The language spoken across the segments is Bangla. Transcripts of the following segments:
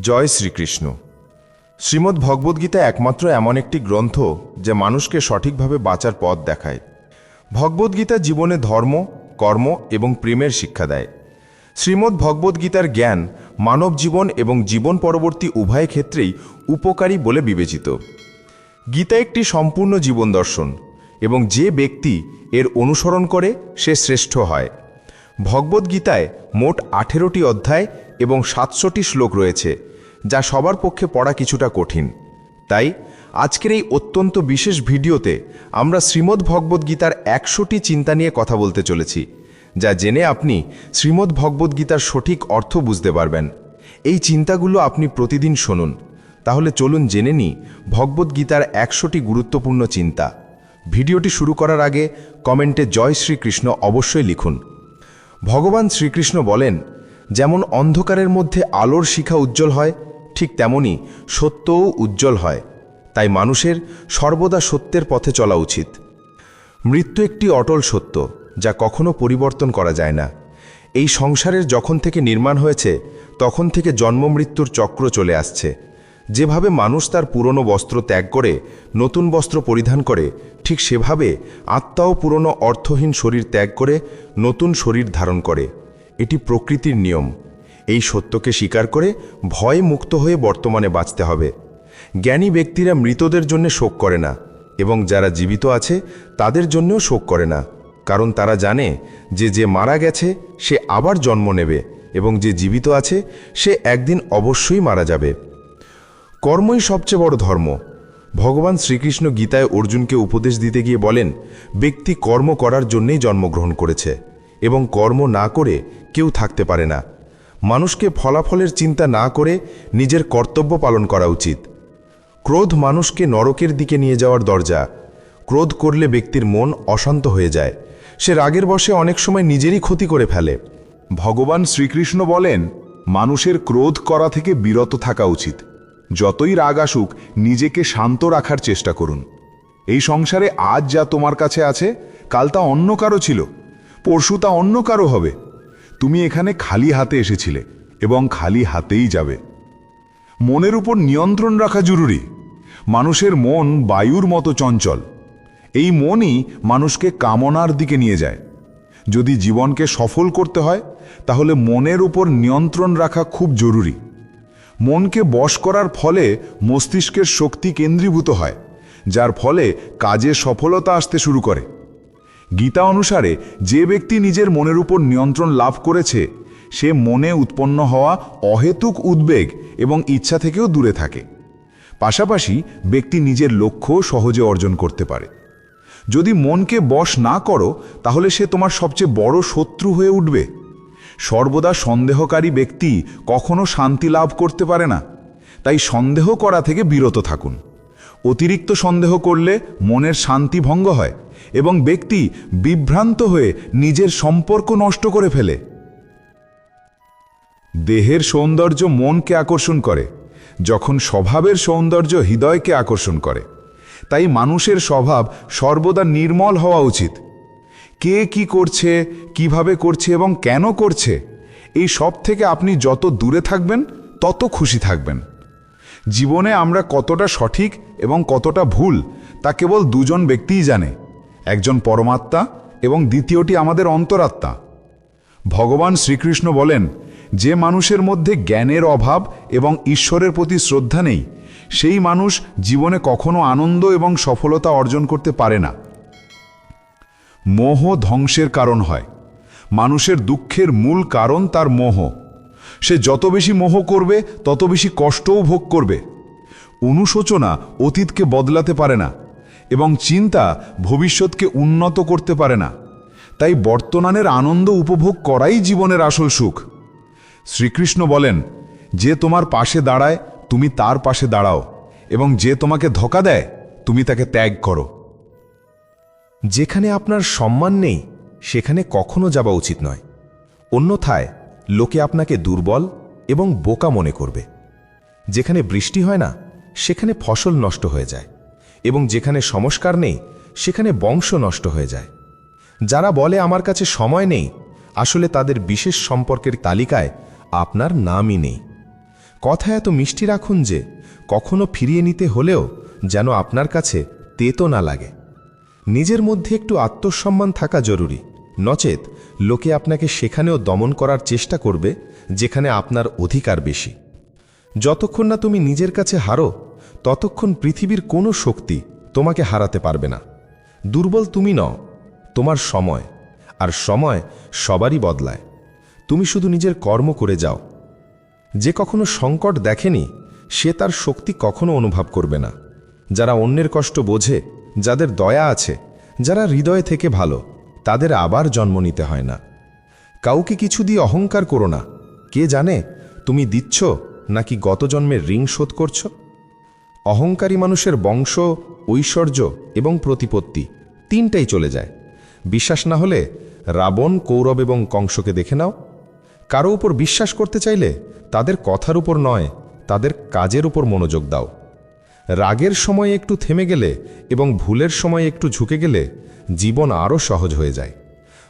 জয় শ্রীকৃষ্ণ। শ্রীমদ্ ভগবদ্গীতা একমাত্র এমন একটি গ্রন্থ যে মানুষকে সঠিকভাবে বাঁচার পথ দেখায়। ভগবদ্গীতা জীবনে ধর্ম, কর্ম এবং প্রেমের শিক্ষা দেয়। শ্রীমদ্ ভগবদ্গীতার জ্ঞান মানব জীবন এবং জীবন পরবর্তী উভয় ক্ষেত্রেই উপকারী বলে বিবেচিত। গীতা একটি সম্পূর্ণ জীবন দর্শন এবং যে ব্যক্তি এর অনুসরণ করে সে শ্রেষ্ঠ হয়। ভগবদ্গীতায় মোট আঠেরোটি অধ্যায় এবং সাতশোটি শ্লোক রয়েছে, যা সবার পক্ষে পড়া কিছুটা কঠিন। তাই আজকের এই অত্যন্ত বিশেষ ভিডিওতে আমরা শ্রীমদ্ ভগবদ্গীতার একশোটি চিন্তা নিয়ে কথা বলতে চলেছি, যা জেনে আপনি শ্রীমদ্ ভগবদ্গীতার সঠিক অর্থ বুঝতে পারবেন। এই চিন্তাগুলো আপনি প্রতিদিন শুনুন। তাহলে চলুন জেনে নিই ভগবদ্গীতার একশোটি গুরুত্বপূর্ণ চিন্তা। ভিডিওটি শুরু করার আগে কমেন্টে জয় শ্রীকৃষ্ণ অবশ্যই লিখুন। ভগবান শ্রীকৃষ্ণ বলেন, যেমন অন্ধকারের মধ্যে আলোর শিখা উজ্জ্বল হয়, ঠিক তেমনি সত্যও উজ্জ্বল হয়। তাই মানুষের সর্বদা সত্যের পথে চলা উচিত। মৃত্যু একটি অটল সত্য, যা কখনো পরিবর্তন করা যায় না। এই সংসারের যখন থেকে নির্মাণ হয়েছে, তখন থেকে জন্ম মৃত্যুর চক্র চলে আসছে। যেভাবে মানুষ তার পুরনো বস্ত্র ত্যাগ করে, নতুন বস্ত্র পরিধান করে, ঠিক সেভাবে আত্মাও পুরনো অর্থহীন শরীর ত্যাগ করে, নতুন শরীর ধারণ করে। এটি প্রকৃতির নিয়ম। এই সত্যকে স্বীকার করে ভয় মুক্ত হয়ে বর্তমানে বাঁচতে হবে। জ্ঞানী ব্যক্তিরা মৃতদের জন্য শোক করে না এবং যারা জীবিত আছে, তাদের জন্যও শোক করে না। কারণ তারা জানে যে যে মারা গেছে, সে আবার জন্ম নেবে এবং যে জীবিত আছে, সে একদিন অবশ্যই মারা যাবে। কর্মই সবচেয়ে বড় ধর্ম। ভগবান শ্রীকৃষ্ণ গীতায় অর্জুনকে উপদেশ দিতে গিয়ে বলেন, ব্যক্তি কর্ম করার জন্যেই জন্মগ্রহণ করেছে এবং কর্ম না করে কেউ থাকতে পারে না। মানুষকে ফলাফলের চিন্তা না করে নিজের কর্তব্য পালন করা উচিত। ক্রোধ মানুষকে নরকের দিকে নিয়ে যাওয়ার দরজা। ক্রোধ করলে ব্যক্তির মন অশান্ত হয়ে যায়। সে রাগের বসে অনেক সময় নিজেরই ক্ষতি করে ফেলে। ভগবান শ্রীকৃষ্ণ বলেন, মানুষের ক্রোধ করা থেকে বিরত থাকা উচিত। যতই রাগ আসুক, নিজেকে শান্ত রাখার চেষ্টা করুন। এই সংসারে আজ যা তোমার কাছে আছে, কাল তা অন্য কারও ছিল, পরশু তা অন্য কারও হবে। তুমি এখানে খালি হাতে এসেছিলে এবং খালি হাতেই যাবে। মনের উপর নিয়ন্ত্রণ রাখা জরুরি। মানুষের মন বায়ুর মতো চঞ্চল। এই মনই মানুষকে কামনার দিকে নিয়ে যায়। যদি জীবনকে সফল করতে হয়, তাহলে মনের উপর নিয়ন্ত্রণ রাখা খুব জরুরি। মনকে বশ করার ফলে মস্তিষ্কের শক্তি কেন্দ্রীভূত হয়, যার ফলে কাজে সফলতা আসতে শুরু করে। গীতা অনুসারে যে ব্যক্তি নিজের মনের উপর নিয়ন্ত্রণ লাভ করেছে, সে মনে উৎপন্ন হওয়া অহেতুক উদ্বেগ এবং ইচ্ছা থেকেও দূরে থাকে। পাশাপাশি ব্যক্তি নিজের লক্ষ্য সহজে অর্জন করতে পারে। যদি মনকে বশ না করো, তাহলে সে তোমার সবচেয়ে বড় শত্রু হয়ে উঠবে। সর্বদা সন্দেহকারী ব্যক্তি কখনো শান্তি লাভ করতে পারে না। তাই সন্দেহ করা থেকে বিরত থাকুন। অতিরিক্ত সন্দেহ করলে মনের শান্তি ভঙ্গ হয় এবং ব্যক্তি বিভ্রান্ত হয়ে নিজের সম্পর্ক নষ্ট করে ফেলে। দেহের সৌন্দর্য মনকে আকর্ষণ করে, যখন স্বভাবের সৌন্দর্য হৃদয়কে আকর্ষণ করে। তাই মানুষের স্বভাব সর্বদা নির্মল হওয়া উচিত। কে কি করছে, কীভাবে করছে এবং কেন করছে, এই সব থেকে আপনি যত দূরে থাকবেন, তত খুশি থাকবেন। জীবনে আমরা কতটা সঠিক এবং কতটা ভুল, তা কেবল দুজন ব্যক্তিই জানে, একজন পরমাত্মা এবং দ্বিতীয়টি আমাদের অন্তরাত্মা। ভগবান শ্রীকৃষ্ণ বলেন, যে মানুষের মধ্যে জ্ঞানের অভাব এবং ঈশ্বরের প্রতি শ্রদ্ধা নেই, সেই মানুষ জীবনে কখনো আনন্দ এবং সফলতা অর্জন করতে পারে না। মোহ ধ্বংসের কারণ হয়। মানুষের দুঃখের মূল কারণ তার মোহ। সে যত বেশি মোহ করবে, তত বেশি কষ্টও ভোগ করবে। অনুশোচনা অতীতকে বদলাতে পারে না এবং চিন্তা ভবিষ্যৎকে উন্নত করতে পারে না। তাই বর্তমানের আনন্দ উপভোগ করাই জীবনের আসল সুখ। শ্রীকৃষ্ণ বলেন, যে তোমার পাশে দাঁড়ায়, তুমি তার পাশে দাঁড়াও এবং যে তোমাকে ধোকা দেয়, তুমি তাকে ত্যাগ করো। যেখানে আপনার সম্মান নেই, সেখানে কখনো যাওয়া উচিত নয়। অন্যথায়, লোকে আপনাকে দুর্বল এবং বোকা মনে করবে। যেখানে বৃষ্টি হয় না, সেখানে ফসল নষ্ট হয়ে যায় এবং যেখানে সংস্কার নেই, সেখানে বংশ নষ্ট হয়ে যায়। যারা বলে আমার কাছে সময় নেই, আসলে তাদের বিশেষ সম্পর্কের তালিকায় আপনার নামই নেই। কথা এত মিষ্টি রাখুন যে, কখনো ফিরিয়ে নিতে হলেও যেন আপনার কাছে তেতো না লাগে। নিজের মধ্যে একটু আত্মসম্মান থাকা জরুরি। নচেত, লোকে আপনাকে সেখানেও দমন করার চেষ্টা করবে, যেখানে আপনার অধিকার বেশি। যতক্ষণ না তুমি নিজের কাছে হারো, ততক্ষণ পৃথিবীর কোনো শক্তি তোমাকে হারাতে পারবে না। দুর্বল তুমি নও, তোমার সময়, আর সময় সবারই বদলায়। তুমি শুধু নিজের কর্ম করে যাও। যে কখনো সংকট দেখেনি, সে তার শক্তি কখনো অনুভব করবে না। যারা অন্যের কষ্ট বোঝে যাদের দয়া আছে, যারা হৃদয় থেকে ভালো, তাদের আবার জন্ম নিতে হয় না। কাউকে কিছু দিয়ে অহংকার করো না। কে জানে, তুমি দিচ্ছ নাকি গত জন্মের ঋণ শোধ করছ? অহংকারী মানুষের বংশ, ঐশ্বর্য এবং প্রতিপত্তি তিনটাই চলে যায়। বিশ্বাস না হলে রাবণ, কৌরব এবং কংসকে দেখে নাও। কারও উপর বিশ্বাস করতে চাইলে তাদের কথার উপর নয়, তাদের কাজের উপর মনোযোগ দাও। রাগের সময় একটু থেমে গেলে এবং ভুলের সময় একটু ঝুঁকে গেলে জীবন আরও সহজ হয়ে যায়।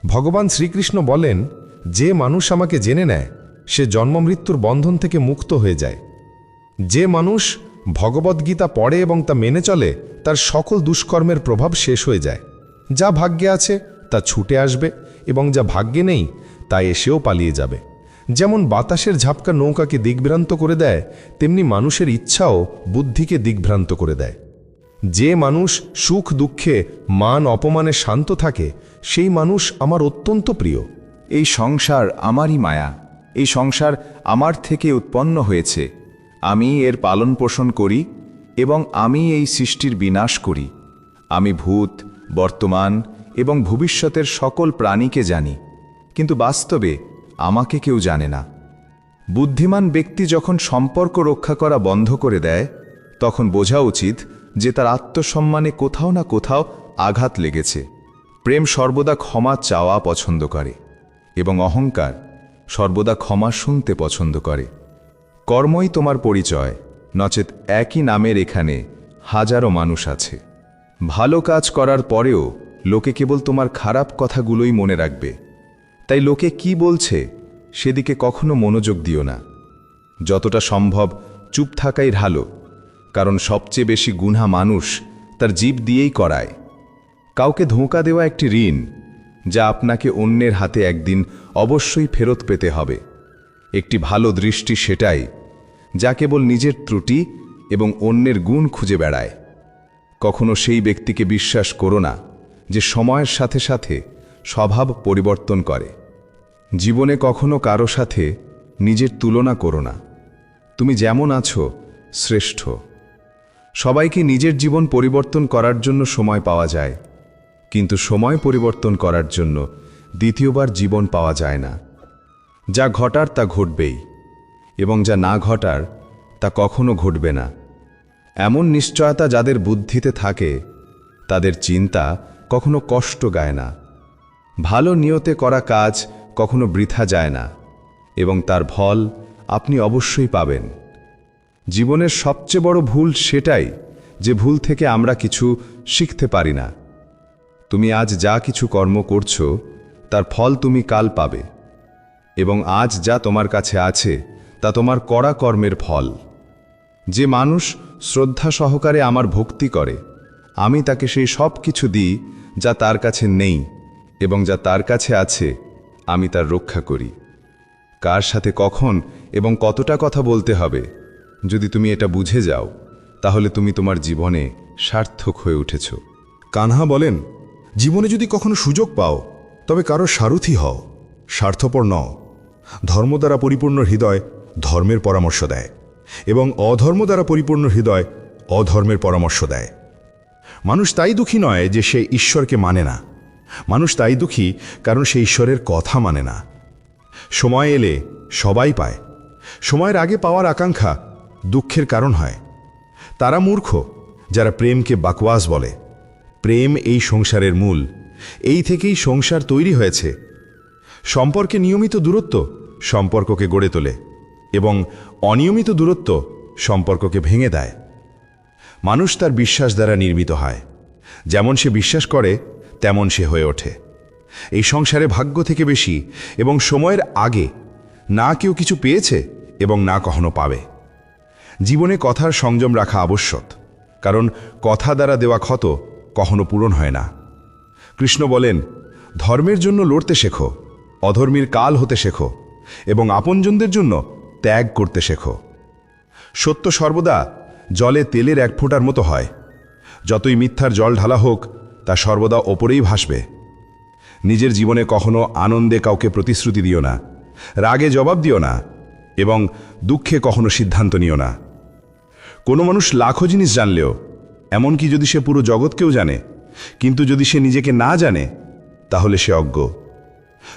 ভগবান শ্রীকৃষ্ণ বলেন, যে মানুষ আমাকে জেনে নেয়, সে জন্মমৃত্যুর বন্ধন থেকে মুক্ত হয়ে যায়। যে মানুষ ভগবদ্গীতা পড়ে এবং তা মেনে চলে, তার সকল দুষ্কর্মের প্রভাব শেষ হয়ে যায়। যা ভাগ্যে আছে, তা ছুটে আসবে এবং যা ভাগ্যে নেই, তা এসেও পালিয়ে যাবে। যেমন বাতাসের ঝাপকা নৌকাকে দিগ্ভ্রান্ত করে দেয়, তেমনি মানুষের ইচ্ছাও বুদ্ধিকে দিগ্ভ্রান্ত করে দেয়। যে মানুষ সুখ, দুঃখে, মান, অপমানে শান্ত থাকে, সেই মানুষ আমার অত্যন্ত প্রিয়। এই সংসার আমারই মায়া, এই সংসার আমার থেকে উৎপন্ন হয়েছে। আমি এর পালন পোষণ করি এবং আমি এই সৃষ্টির বিনাশ করি। আমি ভূত, বর্তমান এবং ভবিষ্যতের সকল প্রাণীকে জানি। কিন্তু বাস্তবে আমাকে কেউ জানে না। বুদ্ধিমান ব্যক্তি যখন সম্পর্ক রক্ষা করা বন্ধ করে দেয়, তখন বোঝা উচিত যে তার আত্মসম্মানে কোথাও না কোথাও আঘাত লেগেছে। প্রেম সর্বদা ক্ষমা চাওয়া পছন্দ করে এবং অহংকার সর্বদা ক্ষমা শুনতে পছন্দ করে। কর্মই তোমার পরিচয়, নচেত একই নামের এখানে হাজারো মানুষ আছে। ভালো কাজ করার পরেও লোকে কেবল তোমার খারাপ কথাগুলোই মনে রাখবে। তাই লোকে কি বলছে সেদিকে কখনো মনোযোগ দিও না। যতটা সম্ভব চুপ থাকাই ভালো, কারণ সবচেয়ে বেশি গুণা মানুষ তার জীব দিয়েই করায়। কাউকে ধোঁকা দেওয়া একটি ঋণ, যা আপনাকে অন্যের হাতে একদিন অবশ্যই ফেরত পেতে হবে। একটি ভালো দৃষ্টি সেটাই, যা কেবল নিজের ত্রুটি এবং অন্যের গুণ খুঁজে বেড়ায়। কখনো সেই ব্যক্তিকে বিশ্বাস করো না যে সময়ের সাথে সাথে স্বভাব পরিবর্তন করে। জীবনে কখনো কারও সাথে নিজের তুলনা করো না। তুমি যেমন আছো, শ্রেষ্ঠ। সবাইকে নিজের জীবন পরিবর্তন করার জন্য সময় পাওয়া যায়। কিন্তু সময় পরিবর্তন করার জন্য দ্বিতীয়বার জীবন পাওয়া যায় না। যা ঘটার তা ঘটবেই, এবং যা না ঘটার তা কখনো ঘটবে না। এমন নিশ্চয়তা যাদের বুদ্ধিতে থাকে, তাদের চিন্তা কখনো কষ্ট গায় না। ভালো নিয়তে করা কাজ কখনো বৃথা যায় না, এবং তার ফল আপনি অবশ্যই পাবেন। জীবনের সবচেয়ে বড় ভুল সেটাই যে ভুল থেকে আমরা কিছু শিখতে পারি না। তুমি আজ যা কিছু কর্ম করছ, তার ফল তুমি কাল পাবে, এবং আজ যা তোমার কাছে আছে, তা তোমার কড়া কর্মের ফল। যে মানুষ শ্রদ্ধা সহকারে আমার ভক্তি করে, আমি তাকে সেই সব কিছু দিই যা তার কাছে নেই। এবং যা তার কাছে আছে, আমি তার রক্ষা করি। কার সাথে কখন এবং কতটা কথা বলতে হবে, যদি তুমি এটা বুঝে যাও, তাহলে তুমি তোমার জীবনে সার্থক হয়ে উঠেছ। কানহা বলেন, জীবনে যদি কখনো সুযোগ পাও, তবে কারও সারথি হও, স্বার্থপর নও। ধর্ম দ্বারা পরিপূর্ণ হৃদয় ধর্মের পরামর্শ দেয়, এবং অধর্ম দ্বারা পরিপূর্ণ হৃদয় অধর্মের পরামর্শ দেয়। মানুষ তাই দুঃখী নয় যে সে ঈশ্বরকে মানে না। মানুষ তাই দুঃখী, কারণ সে ঈশ্বরের কথা মানে না। সময় এলে সবাই পায়। সময়ের আগে পাওয়ার আকাঙ্ক্ষা দুঃখের কারণ হয়। তারা মূর্খ, যারা প্রেমকে বাকওয়াস বলে। প্রেম এই সংসারের মূল। এই থেকেই সংসার তৈরি হয়েছে। সম্পর্কে নিয়মিত দূরত্ব সম্পর্ককে গড়ে তোলে এবং অনিয়মিত দূরত্ব সম্পর্ককে ভেঙে দেয়। মানুষ তার বিশ্বাস দ্বারা নির্মিত হয়। যেমন সে বিশ্বাস করে তেমন সে হয়ে ওঠে। এই সংসারে ভাগ্য থেকে বেশি এবং সময়ের আগে না কেউ কিছু পেয়েছে এবং না কখনো পাবে। জীবনে কথার সংযম রাখা আবশ্যক, কারণ কথা দ্বারা দেওয়া ক্ষত কখনো পূরণ হয় না। কৃষ্ণ বলেন, ধর্মের জন্য লড়তে শেখো, অধর্মীর কাল হতে শেখো এবং আপনজনদের জন্য ত্যাগ করতে শেখো। সত্য সর্বদা জলে তেলের এক ফোঁটার মতো হয়। যতই মিথ্যার জল ঢালা হোক তা সর্বদা ওপরেই ভাসবে। নিজের জীবনে কখনো আনন্দে কাউকে প্রতিশ্রুতি দিও না, রাগে জবাব দিও না, এবং দুঃখে কখনো সিদ্ধান্ত নিও না। কোনো মানুষ লাখো জিনিস জানলেও, এমনকি যদি সে পুরো জগৎকেও জানে, কিন্তু যদি সে নিজেকে না জানে, তাহলে সে অজ্ঞ।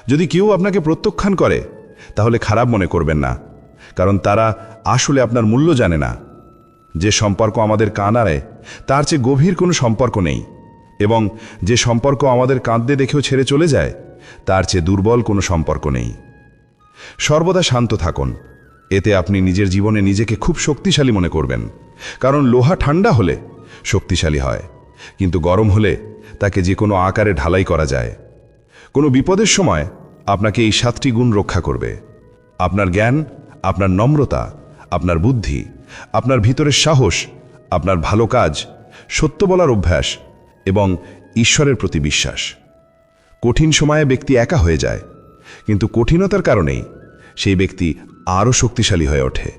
যদি কেউ আপনাকে প্রত্যাখ্যান করে, তাহলে খারাপ মনে করবেন না, কারণ তারা আসলে আপনার মূল্য জানে না। যে সম্পর্ক আমাদের কানারে তার চেয়ে গভীর কোনো সম্পর্ক নেই। এবং যে সম্পর্ক আমাদের কাঁদতে দেখেও ছেড়ে চলে যায়, তার চেয়ে দুর্বল কোনো সম্পর্ক নেই। সর্বদা শান্ত থাকুন। এতে আপনি নিজের জীবনে নিজেকে খুব শক্তিশালী মনে করবেন। কারণ লোহা ঠান্ডা হলে শক্তিশালী হয়, কিন্তু গরম হলে তাকে যে কোনো আকারে ঢালাই করা যায়। কোনো বিপদের সময় আপনাকে এই সাতটি গুণ রক্ষা করবে। আপনার জ্ঞান, আপনার নম্রতা, আপনার বুদ্ধি, আপনার ভিতরের সাহস, আপনার ভালো কাজ, সত্য বলার অভ্যাস এবং ঈশ্বরের প্রতি বিশ্বাস। কঠিন সময়ে ব্যক্তি একা হয়ে যায়, কিন্তু কঠিনতার কারণেই সেই ব্যক্তি আরও শক্তিশালী হয়ে ওঠে।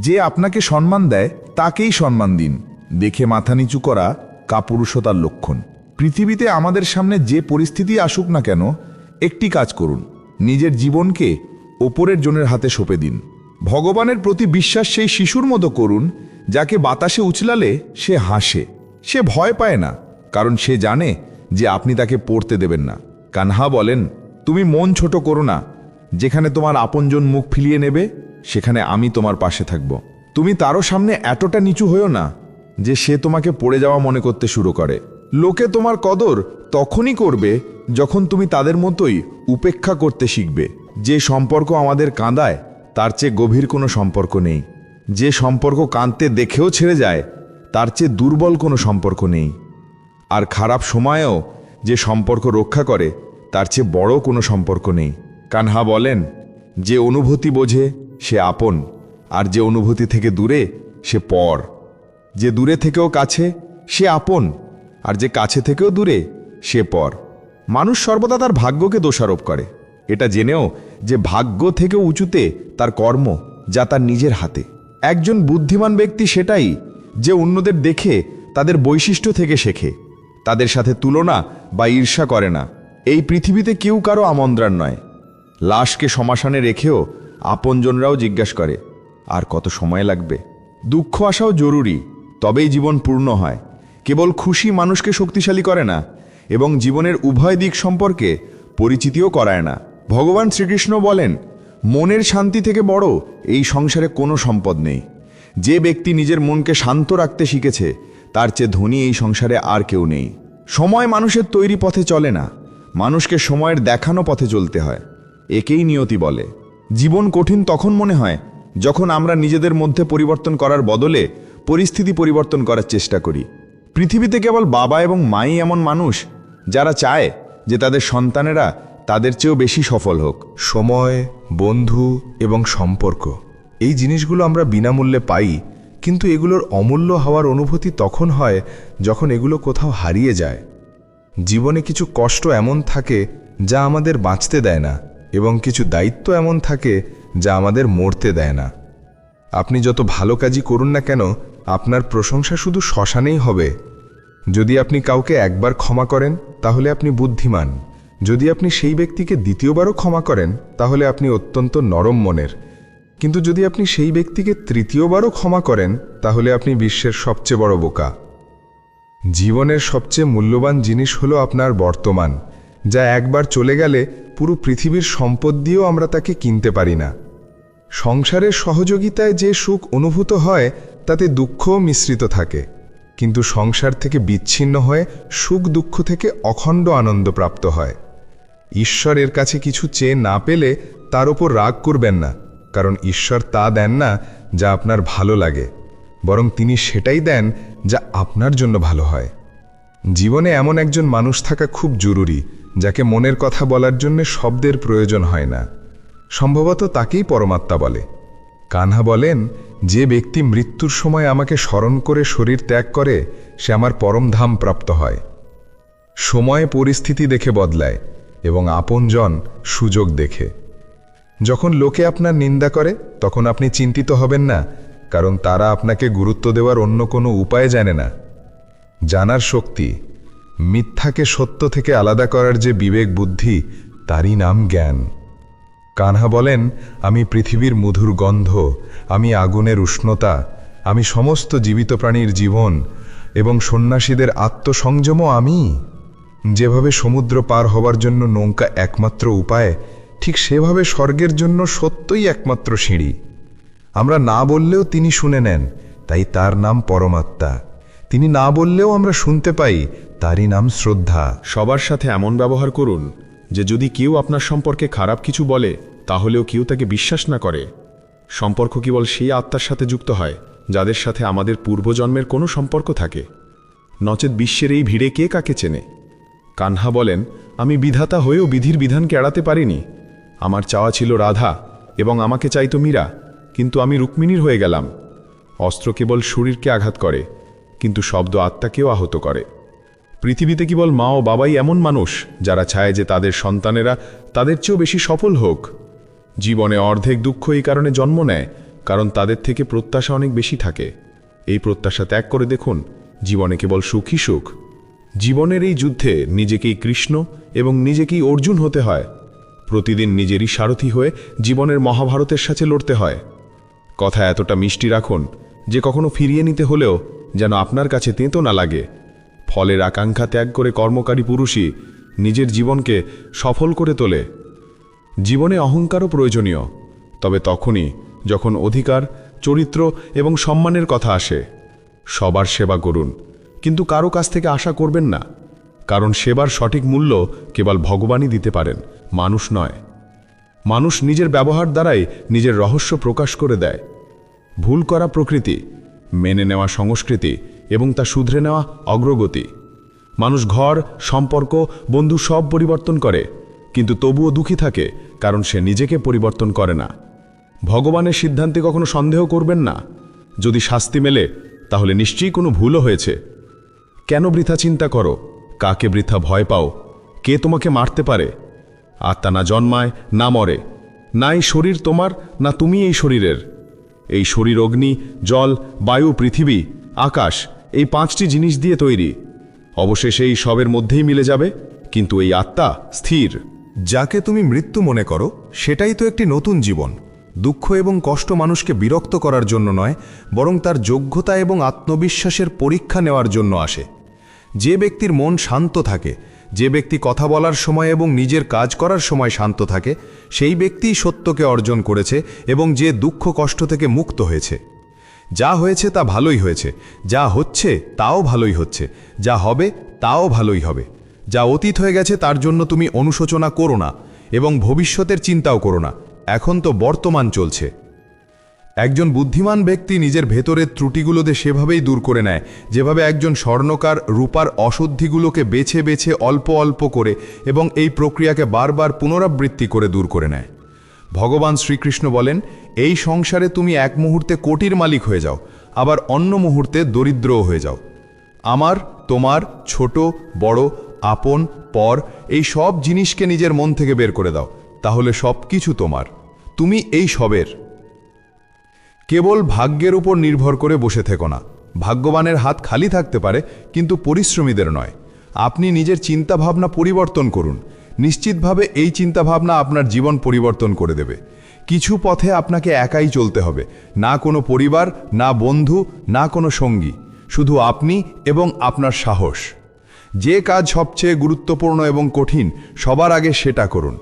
যে আপনাকে সম্মান দেয়, তাকেই সম্মান দিন। দেখে মাথা নিচু করা কাপুরুষতার লক্ষণ। পৃথিবীতে আমাদের সামনে যে পরিস্থিতি আসুক না কেন, একটি কাজ করুন। নিজের জীবনকে ওপরের জনের হাতে সঁপে দিন। ভগবানের প্রতি বিশ্বাস সেই শিশুর মতো করুন, যাকে বাতাসে উছলালে সে হাসে। সে ভয় পায় না। কারণ সে জানে যে আপনি তাকে পড়তে দেবেন না। কানহা বলেন, তুমি মন ছোট করো না। যেখানে তোমার আপনজন মুখ ফিলিয়ে নেবে, সেখানে আমি তোমার পাশে থাকব। তুমি তারও সামনে এতটা নিচু হয়েও না যে সে তোমাকে পড়ে যাওয়া মনে করতে শুরু করে। লোকে তোমার কদর তখনই করবে যখন তুমি তাদের মতোই উপেক্ষা করতে শিখবে। যে সম্পর্ক আমাদের কাঁদায়, তার চেয়ে গভীর কোনো সম্পর্ক নেই। যে সম্পর্ক কাঁদতে দেখেও ছেড়ে যায়, তার চেয়ে দুর্বল কোনো সম্পর্ক নেই। আর খারাপ সময়েও যে সম্পর্ক রক্ষা করে, তার চেয়ে বড় কোনো সম্পর্ক নেই। কানহা বলেন, যে অনুভূতি বোঝে, সে আপন, আর যে অনুভূতি থেকে দূরে, সে পর। যে দূরে থেকেও কাছে, সে আপন, আর যে কাছে থেকেও দূরে, সে পর। মানুষ সর্বদা তার ভাগ্যকে দোষারোপ করে। এটা জেনেও যে ভাগ্য থেকে উঁচুতে তার কর্ম, যা তার নিজের হাতে। একজন বুদ্ধিমান ব্যক্তি সেটাই যে অন্যদের দেখে, তাদের বৈশিষ্ট্য থেকে শেখে। তাদের সাথে তুলনা বা ঈর্ষা করে না। এই পৃথিবীতে কেউ কারও আমন্ত্রণ নয়। লাশকে শ্মশানে রেখেও আপনজনরাও জিজ্ঞাসা করে, আর কত সময় লাগবে? দুঃখ আসাও জরুরি, তবেই জীবন পূর্ণ হয়। কেবল খুশি মানুষকে শক্তিশালী করে না, এবং জীবনের উভয় দিক সম্পর্কে পরিচিতিও করায় না। ভগবান শ্রীকৃষ্ণ বলেন, মনের শান্তি থেকে বড়, এই সংসারে কোনো সম্পদ নেই। যে ব্যক্তি নিজের মনকে শান্ত রাখতে শিখেছে তার চেয়ে ধনী এই সংসারে আর কেউ নেই। সময় মানুষের তৈরি পথে চলে না। মানুষকে সময়ের দেখানো পথে চলতে হয়। একেই নিয়তি বলে। জীবন কঠিন তখন মনে হয়, যখন আমরা নিজেদের মধ্যে পরিবর্তন করার বদলে পরিস্থিতি পরিবর্তন করার চেষ্টা করি। পৃথিবীতে কেবল বাবা এবং মাই এমন মানুষ, যারা চায় যে তাদের সন্তানেরা তাদের চেয়েও বেশি সফল হোক। সময়, বন্ধু এবং সম্পর্ক, এই জিনিসগুলো আমরা বিনামূল্যে পাই কিন্তু এগুলোর অমূল্য হওয়ার অনুভূতি তখন হয় যখন এগুলো কোথাও হারিয়ে যায়। জীবনে কিছু কষ্ট এমন থাকে যা আমাদের বাঁচতে দেয় না এবং কিছু দায়িত্ব এমন থাকে যা আমাদের মরতে দেয় না। আপনি যত ভালো কাজই করুন না কেন, আপনার প্রশংসা শুধু শ্মশানেই হবে। যদি আপনি কাউকে একবার ক্ষমা করেন, তাহলে আপনি বুদ্ধিমান। যদি আপনি সেই ব্যক্তিকে দ্বিতীয়বারও ক্ষমা করেন, তাহলে আপনি অত্যন্ত নরম মনের। কিন্তু যদি আপনি সেই ব্যক্তিকে তৃতীয়বারও ক্ষমা করেন, তাহলে আপনি বিশ্বের সবচেয়ে বড় বোকা। জীবনের সবচেয়ে মূল্যবান জিনিস হলো আপনার বর্তমান, যা একবার চলে গেলে পুরো পৃথিবীর সম্পদ দিয়েও আমরা তাকে কিনতে পারি না। সংসারের সহযোগিতায় যে সুখ অনুভূত হয়, তাতে দুঃখও মিশ্রিত থাকে। কিন্তু সংসার থেকে বিচ্ছিন্ন হয়ে সুখ দুঃখ থেকে অখণ্ড আনন্দ প্রাপ্ত হয়। ঈশ্বরের কাছে কিছু চেয়ে না পেলে তার ওপর রাগ করবেন না। কারণ ঈশ্বর তা দেন না যা আপনার ভালো লাগে, বরং তিনি সেটাই দেন যা আপনার জন্য ভালো হয়। জীবনে এমন একজন মানুষ থাকা খুব জরুরি, যাকে মনের কথা বলার জন্য শব্দের প্রয়োজন হয় না। সম্ভবত তাকেই পরমাত্মা বলে। কানহা বলেন, যে ব্যক্তি মৃত্যুর সময় আমাকে স্মরণ করে শরীর ত্যাগ করে, সে আমার পরম ধাম প্রাপ্ত হয়। সময় পরিস্থিতি দেখে বদলায় এবং আপনজন সুযোগ দেখে। যখন লোকে আপনার নিন্দা করে, তখন আপনি চিন্তিত হবেন না, কারণ তারা আপনাকে গুরুত্ব দেওয়ার অন্য কোনো উপায় জানে না। জানার শক্তি, মিথ্যাকে সত্য থেকে আলাদা করার যে বিবেক বুদ্ধি, তারই নাম জ্ঞান। কানহা বলেন, আমি পৃথিবীর মধুর গন্ধ, আমি আগুনের উষ্ণতা, আমি সমস্ত জীবিত প্রাণীর জীবন, এবং সন্ন্যাসীদের আত্মসংযমও আমি। যেভাবে সমুদ্র পার হবার জন্য নৌকা একমাত্র উপায় ঠিক সেভাবে স্বর্গের জন্য সত্যই একমাত্র সিঁড়ি। আমরা না বললেও তিনি শুনে নেন, তাই তার নাম পরমাত্মা। তিনি না বললেও আমরা শুনতে পাই, তারই নাম শ্রদ্ধা। সবার সাথে এমন ব্যবহার করুন যে যদি কেউ আপনার সম্পর্কে খারাপ কিছু বলে, তাহলেও কেউ তাকে বিশ্বাস না করে। সম্পর্ক কেবল সেই আত্মার সাথে যুক্ত হয়, যাদের সাথে আমাদের পূর্বজন্মের কোনো সম্পর্ক থাকে। নচেত বিশ্বের এই ভিড়ে কে কাকে চেনে? কানহা বলেন, আমি বিধাতা হয়েও বিধির বিধানকে এড়াতে পারিনি। আমার চাওয়া ছিল রাধা এবং আমাকে চাইতো মীরা, কিন্তু আমি রুক্মিণীর হয়ে গেলাম। অস্ত্র কেবল শরীরকে আঘাত করে, কিন্তু শব্দ আত্মাকেও আহত করে। পৃথিবীতে কেবল মা ও বাবাই এমন মানুষ যারা চায় যে তাদের সন্তানেরা তাদের চেয়েও বেশি সফল হোক। জীবনে অর্ধেক দুঃখ এই কারণে জন্ম নেয়, কারণ তাদের থেকে প্রত্যাশা অনেক বেশি থাকে। এই প্রত্যাশা ত্যাগ করে দেখুন, জীবনে কেবল সুখী সুখ। জীবনের এই যুদ্ধে নিজেকেই কৃষ্ণ এবং নিজেকেই অর্জুন হতে হয়। প্রতিদিন নিজেরই সারথি হয়ে জীবনের মহাভারতের সাথে লড়তে হয়। কথা এতটা মিষ্টি রাখুন, যে কখনো ফিরিয়ে নিতে হলেও যেন আপনার কাছে তেঁতো না লাগে। ফলের আকাঙ্ক্ষা ত্যাগ করে কর্মকারী পুরুষই নিজের জীবনকে সফল করে তোলে। জীবনে অহংকারও প্রয়োজনীয়, তবে তখনই যখন অধিকার, চরিত্র এবং সম্মানের কথা আসে, সবার সেবা করুন, কিন্তু কারও কাছ থেকে আশা করবেন না। কারণ সেবার সঠিক মূল্য কেবল ভগবানই দিতে পারেন, মানুষ নয়। মানুষ নিজের ব্যবহার দ্বারাই নিজের রহস্য প্রকাশ করে দেয়। ভুল করা প্রকৃতি, মেনে নেওয়া সংস্কৃতি এবং তা শুধরে নেওয়া অগ্রগতি। মানুষ ঘর, সম্পর্ক, বন্ধু সব পরিবর্তন করে, কিন্তু তবুও দুঃখী থাকে কারণ সে নিজেকে পরিবর্তন করে না। ভগবানের সিদ্ধান্তে কখনো সন্দেহ করবেন না। যদি শাস্তি মেলে, তাহলে নিশ্চয়ই কোনো ভুলও হয়েছে। কেন বৃথা চিন্তা করো? কাকে বৃথা ভয় পাও? কে তোমাকে মারতে পারে? আত্মা না জন্মায়, না মরে। না এই শরীর তোমার, না তুমি এই শরীরের। এই শরীর অগ্নি, জল, বায়ু, পৃথিবী, আকাশ, এই পাঁচটি জিনিস দিয়ে তৈরি। অবশেষে এই সবের মধ্যেই মিলে যাবে, কিন্তু এই আত্মা স্থির। যাকে তুমি মৃত্যু মনে করো, সেটাই তো একটি নতুন জীবন। দুঃখ এবং কষ্ট মানুষকে বিরক্ত করার জন্য নয়, বরং তার যোগ্যতা এবং আত্মবিশ্বাসের পরীক্ষা নেওয়ার জন্য আসে। যে ব্যক্তির মন শান্ত থাকে, যে ব্যক্তি কথা বলার সময় এবং নিজের কাজ করার সময় শান্ত থাকে, সেই ব্যক্তিই সত্যকে অর্জন করেছে এবং যে দুঃখ কষ্ট থেকে মুক্ত হয়েছে। যা হয়েছে তা ভালোই হয়েছে, যা হচ্ছে তাও ভালোই হচ্ছে, যা হবে তাও ভালোই হবে। যা অতীত হয়ে গেছে তার জন্য তুমি অনুশোচনা করো না এবং ভবিষ্যতের চিন্তাও করো না। এখন তো বর্তমান চলছে। একজন বুদ্ধিমান ব্যক্তি নিজের ভেতরের ত্রুটিগুলোতে সেভাবেই দূর করে নেয়। যেভাবে একজন স্বর্ণকার রূপার অশুদ্ধিগুলোকে বেছে বেছে অল্প অল্প করে এবং এই প্রক্রিয়াকে বারবার পুনরাবৃত্তি করে দূর করে নেয়। ভগবান শ্রীকৃষ্ণ বলেন, এই সংসারে তুমি এক মুহূর্তে কোটির মালিক হয়ে যাও, আবার অন্য মুহূর্তে দরিদ্রও হয়ে যাও। আমার, তোমার, ছোট, বড়, আপন, পর, এই সব জিনিসকে নিজের মন থেকে বের করে দাও, তাহলে সব কিছু তোমার। তুমি এই সবের। কেবল ভাগ্যের উপর নির্ভর করে বসে থেকো না। ভাগ্যবানের হাত খালি থাকতে পারে, কিন্তু পরিশ্রমীদের নয়। আপনি নিজের চিন্তাভাবনা পরিবর্তন করুন। নিশ্চিতভাবে এই চিন্তাভাবনা আপনার জীবন পরিবর্তন করে দেবে। কিছু পথে আপনাকে একাই চলতে হবে, না কোনো পরিবার, না বন্ধু, না কোনো সঙ্গী। শুধু আপনি এবং আপনার সাহস। যে কাজ সবচেয়ে গুরুত্বপূর্ণ এবং কঠিন, সবার আগে সেটা করুন।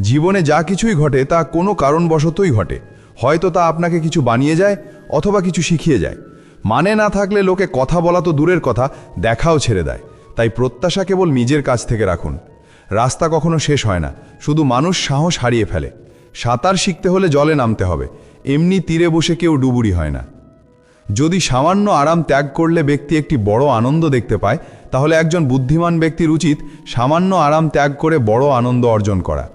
জীবনে যা কিছুই ঘটে, তা কোনো কারণবশতই ঘটে। হয়তো তা আপনাকে কিছু বানিয়ে যায় অথবা কিছু শিখিয়ে যায়। মানে না থাকলে লোকে কথা বলা তো দূরের কথা, দেখাও ছেড়ে দেয়। তাই প্রত্যাশা কেবল নিজের কাছ থেকে রাখুন। রাস্তা কখনো শেষ হয় না, শুধু মানুষ সাহস হারিয়ে ফেলে। সাঁতার শিখতে হলে জলে নামতে হবে, এমনি তীরে বসে কেউ ডুবুরি হয় না। যদি সামান্য আরাম ত্যাগ করলে ব্যক্তি একটি বড় আনন্দ দেখতে পায়, তাহলে একজন বুদ্ধিমান ব্যক্তির উচিত সামান্য আরাম ত্যাগ করে বড় আনন্দ অর্জন করা।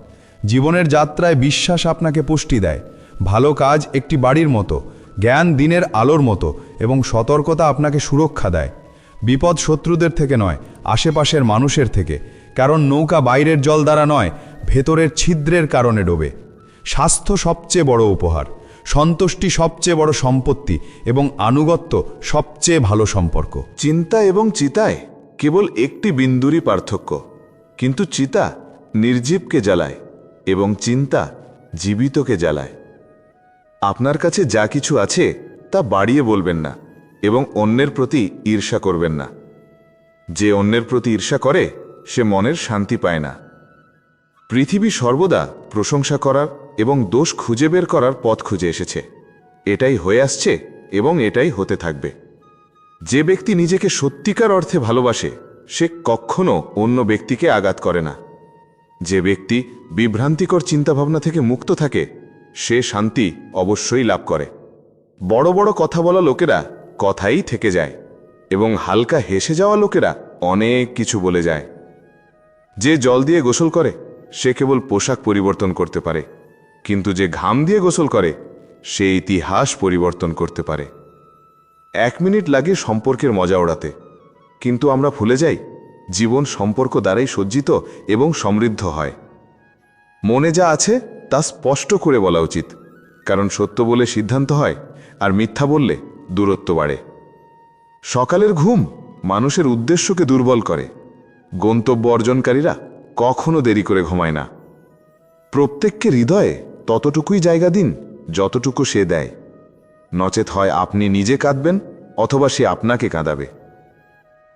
জীবনের যাত্রায় বিশ্বাস আপনাকে পুষ্টি দেয়। ভালো কাজ একটি বাড়ির মতো, জ্ঞান দিনের আলোর মতো এবং সতর্কতা আপনাকে সুরক্ষা দেয়। বিপদ শত্রুদের থেকে নয়, আশেপাশের মানুষের থেকে, কারণ নৌকা বাইরের জল দ্বারা নয়, ভেতরের ছিদ্রের কারণে ডোবে। স্বাস্থ্য সবচেয়ে বড় উপহার, সন্তুষ্টি সবচেয়ে বড় সম্পত্তি এবং আনুগত্য সবচেয়ে ভালো সম্পর্ক। চিন্তা এবং চিতায় কেবল একটি বিন্দুরই পার্থক্য, কিন্তু চিতা নির্জীবকে জ্বালায় এবং চিন্তা জীবিতকে জ্বালায়। আপনার কাছে যা কিছু আছে, তা বাড়িয়ে বলবেন না এবং অন্যের প্রতি ঈর্ষা করবেন না। যে অন্যের প্রতি ঈর্ষা করে, সে মনের শান্তি পায় না। পৃথিবী সর্বদা প্রশংসা করার এবং দোষ খুঁজে বের করার পথ খুঁজে এসেছে। এটাই হয়ে আসছে এবং এটাই হতে থাকবে। যে ব্যক্তি নিজেকে সত্যিকার অর্থে ভালোবাসে, সে কখনো অন্য ব্যক্তিকে আঘাত করে না। যে ব্যক্তি বিভ্রান্তিকর চিন্তাভাবনা থেকে মুক্ত থাকে সে শান্তি অবশ্যই লাভ করে। বড় বড় কথা বলা লোকেরা কথাই থেকে যায় এবং হালকা হেসে যাওয়া লোকেরা অনেক কিছু বলে যায়। যে জল দিয়ে গোসল করে, সে কেবল পোশাক পরিবর্তন করতে পারে, কিন্তু যে ঘাম দিয়ে গোসল করে, সে ইতিহাস পরিবর্তন করতে পারে। এক মিনিট লাগে সম্পর্কের মজা ওড়াতে, কিন্তু আমরা ভুলে যাই, জীবন সম্পর্ক দ্বারাই সজ্জিত এবং সমৃদ্ধ হয়। মনে যা আছে তা স্পষ্ট করে বলা উচিত, কারণ সত্য বলে সিদ্ধান্ত হয় আর মিথ্যা বললে দূরত্ব বাড়ে। সকালের ঘুম মানুষের উদ্দেশ্যকে দুর্বল করে। গন্তব্য অর্জনকারীরা কখনো দেরি করে ঘুমায় না। প্রত্যেককে হৃদয়ে ততটুকুই জায়গা দিন যতটুকু সে দেয়। নচেত হয় আপনি নিজে কাঁদবেন অথবা সে আপনাকে কাঁদাবে।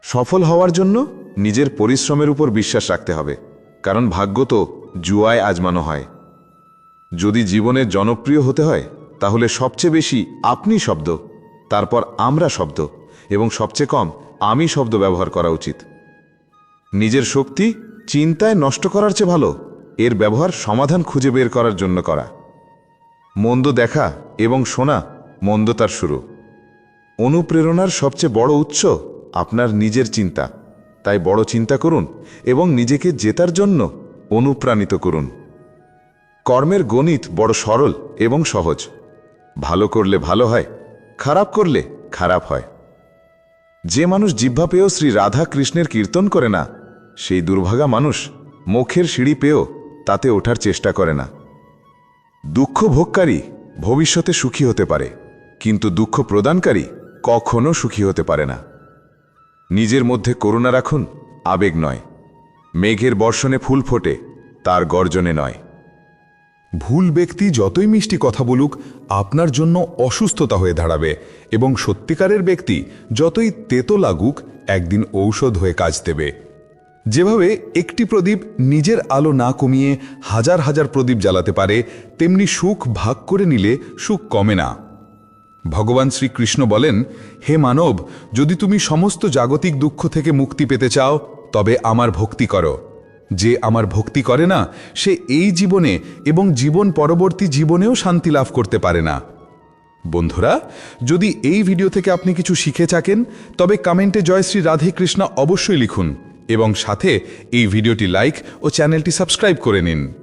সফল হওয়ার জন্য নিজের পরিশ্রমের উপর বিশ্বাস রাখতে হবে, কারণ ভাগ্য তো জুয়ায় আজমানো হয়। যদি জীবনে জনপ্রিয় হতে হয়, তাহলে সবচেয়ে বেশি আপনি শব্দ, তারপর আমরা শব্দ, এবং সবচেয়ে কম আমি শব্দ ব্যবহার করা উচিত। নিজের শক্তি চিন্তায় নষ্ট করার চেয়ে ভালো, এর ব্যবহার সমাধান খুঁজে বের করার জন্য করা। মন্দ দেখা এবং শোনা মন্দ তার শুরু। অনুপ্রেরণার সবচেয়ে বড় উৎস আপনার নিজের চিন্তা। তাই বড় চিন্তা করুন এবং নিজেকে জেতার জন্য অনুপ্রাণিত করুন। কর্মের গণিত বড় সরল এবং সহজ। ভালো করলে ভালো হয়, খারাপ করলে খারাপ হয়। যে মানুষ জিহ্বা পেয়েও শ্রী রাধা কৃষ্ণের কীর্তন করে না, সেই দুর্ভাগা মানুষ মুখের সিঁড়ি পেয়েও তাতে ওঠার চেষ্টা করে না। দুঃখ ভোগকারী ভবিষ্যতে সুখী হতে পারে, কিন্তু দুঃখ প্রদানকারী কখনো সুখী হতে পারে না। নিজের মধ্যে করুণা রাখুন, আবেগ নয়। মেঘের বর্ষণে ফুল ফোটে, তার গর্জনে নয়। ভুল ব্যক্তি যতই মিষ্টি কথা বলুক, আপনার জন্য অসুস্থতা হয়ে দাঁড়াবে এবং সত্যিকারের ব্যক্তি যতই তেতো লাগুক, একদিন ঔষধ হয়ে কাজ দেবে। যেভাবে একটি প্রদীপ নিজের আলো না কমিয়ে হাজার হাজার প্রদীপ জ্বালাতে পারে, তেমনি সুখ ভাগ করে নিলে সুখ কমে না। ভগবান শ্রীকৃষ্ণ বলেন, হে মানব, যদি তুমি সমস্ত জাগতিক দুঃখ থেকে মুক্তি পেতে চাও, তবে আমার ভক্তি করো। যে আমার ভক্তি করে না, সে এই জীবনে এবং জীবন পরবর্তী জীবনেও শান্তি লাভ করতে পারে না। বন্ধুরা, যদি এই ভিডিও থেকে আপনি কিছু শিখে থাকেন, তবে কমেন্টে জয়শ্রী রাধে কৃষ্ণা অবশ্যই লিখুন এবং সাথে এই ভিডিওটি লাইক ও চ্যানেলটি সাবস্ক্রাইব করে নিন।